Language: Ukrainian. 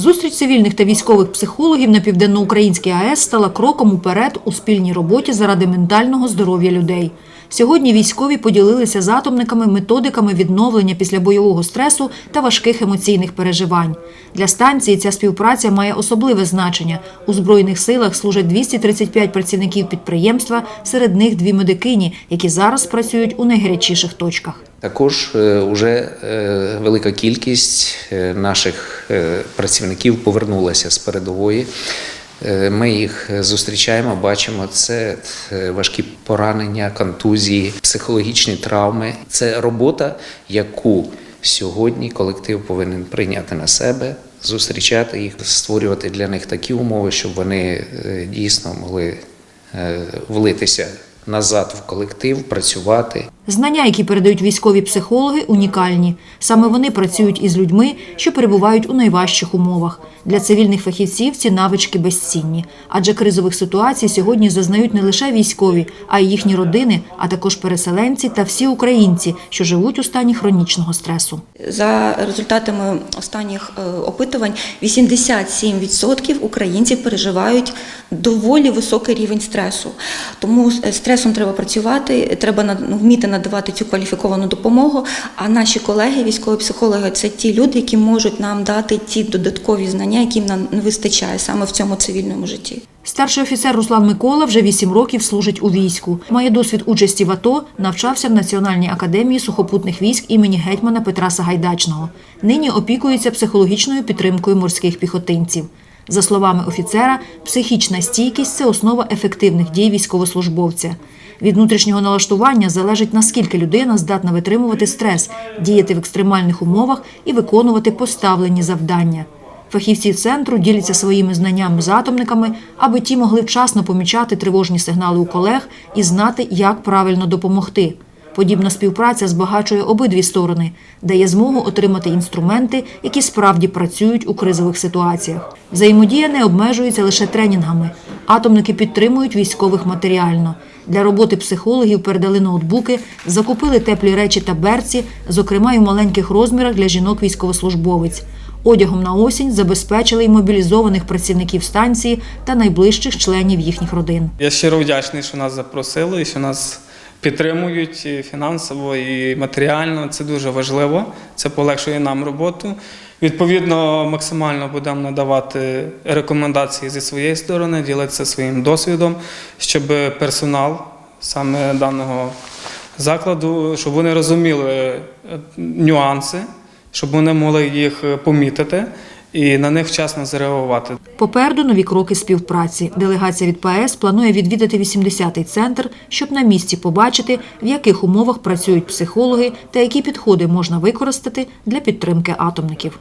Зустріч цивільних та військових психологів на південноукраїнській АЕС стала кроком уперед у спільній роботі заради ментального здоров'я людей. Сьогодні військові поділилися з атомниками методиками відновлення після бойового стресу та важких емоційних переживань. Для станції ця співпраця має особливе значення. У збройних силах служать 235 працівників підприємства, серед них дві медикині, які зараз працюють у найгарячіших точках. Також вже велика кількість е, наших е, працівників повернулася з передової. Е, Ми їх зустрічаємо, бачимо це е, важкі поранення, контузії, психологічні травми. Це робота, яку сьогодні колектив повинен прийняти на себе, зустрічати їх, створювати для них такі умови, щоб вони е, дійсно могли е, влитися назад в колектив, працювати. Знання, які передають військові психологи, унікальні. Саме вони працюють із людьми, що перебувають у найважчих умовах. Для цивільних фахівців ці навички безцінні, адже кризових ситуацій сьогодні зазнають не лише військові, а й їхні родини, а також переселенці та всі українці, що живуть у стані хронічного стресу. За результатами останніх е, опитувань, 87% українців переживають доволі високий рівень стресу. Тому стресом треба працювати, треба ну, вміти надавати цю кваліфіковану допомогу. А наші колеги, військові психологи, це ті люди, які можуть нам дати ті додаткові знання, яким нам не вистачає саме в цьому цивільному житті. Старший офіцер Руслан Микола вже вісім років служить у війську. Має досвід участі в АТО, навчався в Національній академії сухопутних військ імені гетьмана Петра Сагайдачного. Нині опікується психологічною підтримкою морських піхотинців. За словами офіцера, психічна стійкість це основа ефективних дій військовослужбовця. Від внутрішнього налаштування залежить наскільки людина здатна витримувати стрес, діяти в екстремальних умовах і виконувати поставлені завдання. Фахівці центру діляться своїми знаннями з атомниками, аби ті могли вчасно помічати тривожні сигнали у колег і знати, як правильно допомогти. Подібна співпраця збагачує обидві сторони, дає змогу отримати інструменти, які справді працюють у кризових ситуаціях. Взаємодія не обмежується лише тренінгами. Атомники підтримують військових матеріально. Для роботи психологів передали ноутбуки, закупили теплі речі та берці, зокрема й у маленьких розмірах для жінок-військовослужбовиць. Одягом на осінь забезпечили й мобілізованих працівників станції та найближчих членів їхніх родин. Я щиро вдячний, що нас запросили і що нас підтримують фінансово і матеріально. Це дуже важливо. Це полегшує нам роботу. Відповідно, максимально будемо надавати рекомендації зі своєї сторони, ділитися своїм досвідом, щоб персонал саме даного закладу, щоб вони розуміли нюанси, щоб вони могли їх помітити і на них вчасно зреагувати. Попереду нові кроки співпраці. Делегація від ПАЕС планує відвідати 80-й центр, щоб на місці побачити, в яких умовах працюють психологи та які підходи можна використати для підтримки атомників.